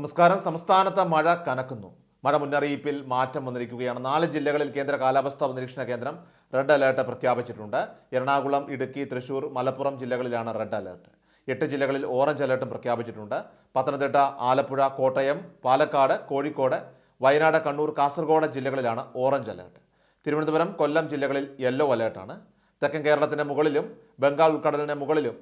നമസ്കാരം. സംസ്ഥാനത്ത് മഴ കനക്കുന്നു. മഴ മുന്നറിയിപ്പിൽ മാറ്റം വന്നിരിക്കുകയാണ്. നാല് ജില്ലകളിൽ കേന്ദ്ര കാലാവസ്ഥാ നിരീക്ഷണ കേന്ദ്രം റെഡ് അലേർട്ട് പ്രഖ്യാപിച്ചിട്ടുണ്ട്. എറണാകുളം ഇടുക്കി തൃശൂർ മലപ്പുറം ജില്ലകളിലാണ് റെഡ് അലേർട്ട്. എട്ട് ജില്ലകളിൽ ഓറഞ്ച് അലേർട്ടും പ്രഖ്യാപിച്ചിട്ടുണ്ട്. പത്തനംതിട്ട ആലപ്പുഴ കോട്ടയം പാലക്കാട് കോഴിക്കോട് വയനാട് കണ്ണൂർ കാസർഗോഡ് ജില്ലകളിലാണ് ഓറഞ്ച് അലേർട്ട്. തിരുവനന്തപുരം കൊല്ലം ജില്ലകളിൽ യെല്ലോ അലേർട്ടാണ്. തെക്കൻ കേരളത്തിന് മുകളിലും ബംഗാൾ ഉൾക്കടലിന് മുകളിലും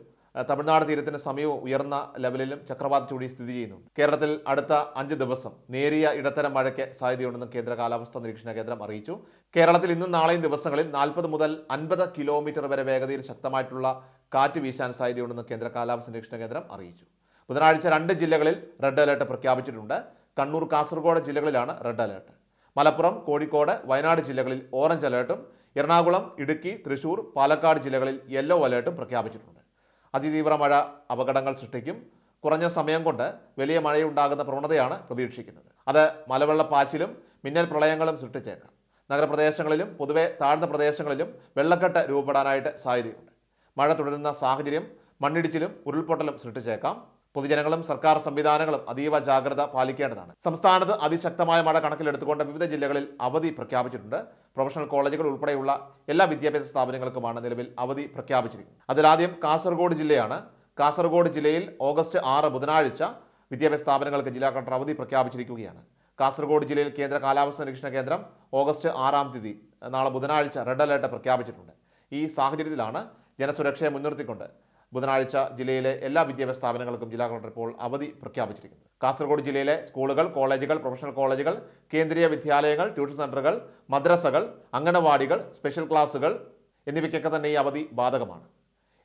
തമിഴ്നാട് തീരത്തിന് സമീപം ഉയർന്ന ലെവലിലും ചക്രവാത ചൂടി സ്ഥിതി ചെയ്യുന്നു. കേരളത്തിൽ അടുത്ത അഞ്ച് ദിവസം നേരിയ ഇടത്തരം മഴയ്ക്ക് സാധ്യതയുണ്ടെന്ന് കേന്ദ്ര കാലാവസ്ഥാ നിരീക്ഷണ കേന്ദ്രം അറിയിച്ചു. കേരളത്തിൽ ഇന്നും നാളെയും ദിവസങ്ങളിൽ നാൽപ്പത് മുതൽ അൻപത് കിലോമീറ്റർ വരെ വേഗതയിൽ ശക്തമായിട്ടുള്ള കാറ്റ് വീശാൻ സാധ്യതയുണ്ടെന്ന് കേന്ദ്ര കാലാവസ്ഥാ നിരീക്ഷണ കേന്ദ്രം അറിയിച്ചു. ബുധനാഴ്ച രണ്ട് ജില്ലകളിൽ റെഡ് അലേർട്ട് പ്രഖ്യാപിച്ചിട്ടുണ്ട്. കണ്ണൂർ കാസർഗോഡ് ജില്ലകളിലാണ് റെഡ് അലേർട്ട്. മലപ്പുറം കോഴിക്കോട് വയനാട് ജില്ലകളിൽ ഓറഞ്ച് അലേർട്ടും എറണാകുളം ഇടുക്കി തൃശൂർ പാലക്കാട് ജില്ലകളിൽ യെല്ലോ അലേർട്ടും പ്രഖ്യാപിച്ചിട്ടുണ്ട്. അതിതീവ്ര മഴ അപകടങ്ങൾ സൃഷ്ടിക്കും. കുറഞ്ഞ സമയം കൊണ്ട് വലിയ മഴയുണ്ടാകുന്ന പ്രവണതയാണ് പ്രതീക്ഷിക്കുന്നത്. അത് മലവെള്ളപ്പാച്ചിലും മിന്നൽ പ്രളയങ്ങളും സൃഷ്ടിച്ചേക്കാം. നഗരപ്രദേശങ്ങളിലും പൊതുവെ താഴ്ന്ന പ്രദേശങ്ങളിലും വെള്ളക്കെട്ട് രൂപപ്പെടാനായിട്ട് സാധ്യതയുണ്ട്. മഴ തുടരുന്ന സാഹചര്യം മണ്ണിടിച്ചിലും ഉരുൾപൊട്ടലും സൃഷ്ടിച്ചേക്കാം. പൊതുജനങ്ങളും സർക്കാർ സംവിധാനങ്ങളും അതീവ ജാഗ്രത പാലിക്കേണ്ടതാണ്. സംസ്ഥാനത്ത് അതിശക്തമായ മഴ കണക്കിലെടുത്തുകൊണ്ട് വിവിധ ജില്ലകളിൽ അവധി പ്രഖ്യാപിച്ചിട്ടുണ്ട്. പ്രൊഫഷണൽ കോളേജുകൾ ഉൾപ്പെടെയുള്ള എല്ലാ വിദ്യാഭ്യാസ സ്ഥാപനങ്ങൾക്കുമാണ് നിലവിൽ അവധി പ്രഖ്യാപിച്ചിരിക്കുന്നത്. അതിലാദ്യം കാസർഗോഡ് ജില്ലയാണ്. കാസർഗോഡ് ജില്ലയിൽ ഓഗസ്റ്റ് ആറ് ബുധനാഴ്ച വിദ്യാഭ്യാസ സ്ഥാപനങ്ങൾക്ക് ജില്ലാ കളക്ടർ അവധി പ്രഖ്യാപിച്ചിരിക്കുകയാണ്. കാസർഗോഡ് ജില്ലയിൽ കേന്ദ്ര കാലാവസ്ഥ നിരീക്ഷണ കേന്ദ്രം ഓഗസ്റ്റ് ആറാം തീയതി നാളെ ബുധനാഴ്ച റെഡ് അലേർട്ട് പ്രഖ്യാപിച്ചിട്ടുണ്ട്. ഈ സാഹചര്യത്തിലാണ് ജനസുരക്ഷയെ മുൻനിർത്തിക്കൊണ്ട് ബുധനാഴ്ച ജില്ലയിലെ എല്ലാ വിദ്യാഭ്യാസ സ്ഥാപനങ്ങൾക്കും ജില്ലാ കളക്ടർ ഇപ്പോൾ അവധി പ്രഖ്യാപിച്ചിരിക്കുന്നത് കാസർഗോഡ് ജില്ലയിലെ സ്കൂളുകൾ കോളേജുകൾ പ്രൊഫഷണൽ കോളേജുകൾ കേന്ദ്രീയ വിദ്യാലയങ്ങൾ ട്യൂഷൻ സെന്ററുകൾ മദ്രസകൾ അംഗനവാടികൾ സ്പെഷ്യൽ ക്ലാസുകൾ എന്നിവയ്ക്കൊക്കെ തന്നെ ഈ അവധി ബാധകമാണ്.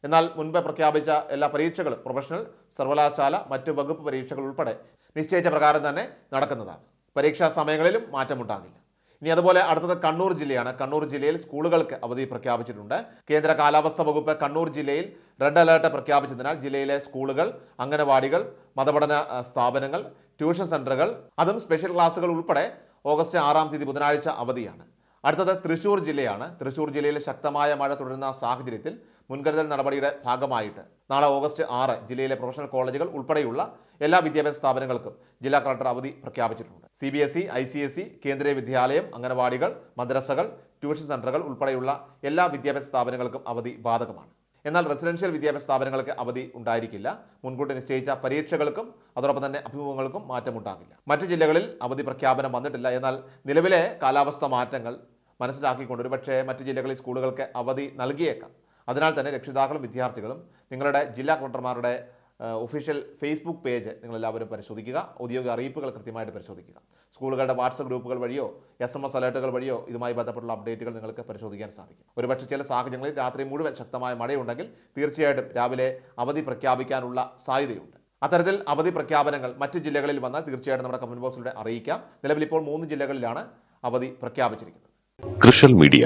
എന്നാൽ മുൻപ് പ്രഖ്യാപിച്ച എല്ലാ പരീക്ഷകളും പ്രൊഫഷണൽ സർവകലാശാല മറ്റ് വകുപ്പ് പരീക്ഷകൾ ഉൾപ്പെടെ നിശ്ചയിച്ച പ്രകാരം തന്നെ നടക്കുന്നതാണ്. പരീക്ഷാ സമയങ്ങളിലും മാറ്റമുണ്ടാകില്ല. ഇനി അതുപോലെ അടുത്തത് കണ്ണൂർ ജില്ലയാണ്. കണ്ണൂർ ജില്ലയിൽ സ്കൂളുകൾക്ക് അവധി പ്രഖ്യാപിച്ചിട്ടുണ്ട്. കേന്ദ്ര കാലാവസ്ഥാ വകുപ്പ് കണ്ണൂർ ജില്ലയിൽ റെഡ് അലേർട്ട് പ്രഖ്യാപിച്ചതിനാൽ ജില്ലയിലെ സ്കൂളുകൾ അംഗനവാടികൾ മതപഠന സ്ഥാപനങ്ങൾ ട്യൂഷൻ സെന്ററുകൾ അതും സ്പെഷ്യൽ ക്ലാസുകൾ ഉൾപ്പെടെ ഓഗസ്റ്റ് ആറാം തീയതി ബുധനാഴ്ച അവധിയാണ്. അടുത്തത് തൃശ്ശൂർ ജില്ലയാണ്. തൃശ്ശൂർ ജില്ലയിൽ ശക്തമായ മഴ തുടരുന്ന സാഹചര്യത്തിൽ മുൻകരുതൽ നടപടിയുടെ ഭാഗമായിട്ട് നാളെ ഓഗസ്റ്റ് ആറ് ജില്ലയിലെ പ്രൊഫഷണൽ കോളേജുകൾ ഉൾപ്പെടെയുള്ള എല്ലാ വിദ്യാഭ്യാസ സ്ഥാപനങ്ങൾക്കും ജില്ലാ കളക്ടർ അവധി പ്രഖ്യാപിച്ചിട്ടുണ്ട്. C B S E I C S E Kendriya Vidyalaya അംഗനവാടികൾ മദ്രസകൾ tuition സെന്ററുകൾ ഉൾപ്പെടെയുള്ള എല്ലാ വിദ്യാഭ്യാസ സ്ഥാപനങ്ങൾക്കും അവധി ബാധകമാണ്. എന്നാൽ റെസിഡൻഷ്യൽ വിദ്യാഭ്യാസ സ്ഥാപനങ്ങൾക്ക് അവധി ഉണ്ടായിരിക്കില്ല. മുൻകൂട്ടി നിശ്ചയിച്ച പരീക്ഷകൾക്കും അതോടൊപ്പം തന്നെ അഭിമുഖങ്ങൾക്കും മാറ്റമുണ്ടാകില്ല മറ്റ് ജില്ലകളിൽ അവധി പ്രഖ്യാപനം വന്നിട്ടില്ല. എന്നാൽ നിലവിലെ കാലാവസ്ഥ മാറ്റങ്ങൾ മനസ്സിലാക്കിക്കൊണ്ട് ഒരുപക്ഷേ മറ്റ് ജില്ലകളിൽ സ്കൂളുകൾക്ക് അവധി നൽകിയേക്കാം. അതിനാൽ തന്നെ രക്ഷിതാക്കളും വിദ്യാർത്ഥികളും നിങ്ങളുടെ ജില്ലാ കളക്ടർമാരുടെ ഒഫീഷ്യൽ ഫേസ്ബുക്ക് പേജ് നിങ്ങളെല്ലാവരും പരിശോധിക്കുക. ഔദ്യോഗിക അറിയിപ്പുകൾ കൃത്യമായിട്ട് പരിശോധിക്കുക. സ്കൂളുകളുടെ വാട്സപ്പ് ഗ്രൂപ്പുകൾ വഴിയോ എസ് എം എസ് അലേർട്ടുകൾ വഴിയോ ഇതുമായി ബന്ധപ്പെട്ടുള്ള അപ്ഡേറ്റുകൾ നിങ്ങൾക്ക് പരിശോധിക്കാൻ സാധിക്കും. ഒരുപക്ഷെ ചില സാഹചര്യങ്ങളിൽ രാത്രി മുഴുവൻ ശക്തമായ മഴയുണ്ടെങ്കിൽ തീർച്ചയായിട്ടും രാവിലെ അവധി പ്രഖ്യാപിക്കാനുള്ള സാധ്യതയുണ്ട്. അത്തരത്തിൽ അവധി പ്രഖ്യാപനങ്ങൾ മറ്റ് ജില്ലകളിൽ വന്നാൽ തീർച്ചയായിട്ടും നമ്മുടെ കമന്റ് ബോക്സിലൂടെ അറിയിക്കാം. നിലവിൽ ഇപ്പോൾ മൂന്ന് ജില്ലകളിലാണ് അവധി പ്രഖ്യാപിച്ചിരിക്കുന്നത്. കൃഷൽ മീഡിയ